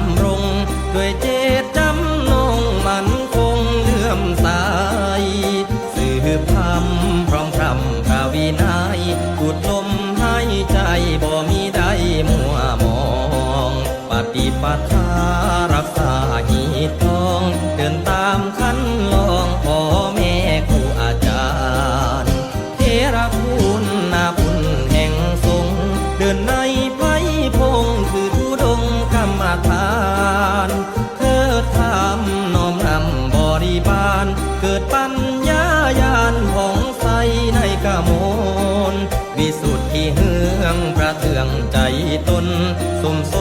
ำรง ด้วยเจตจำนงมันคงเลื่อมสาย สืบคำพร้อมพรำกรวีนายกุดลมหายใจบ่มีใดมัวมอง ปฏิปทารักษาหีต วิสุทธิเฮืองประเทืองใจตนสุมโซ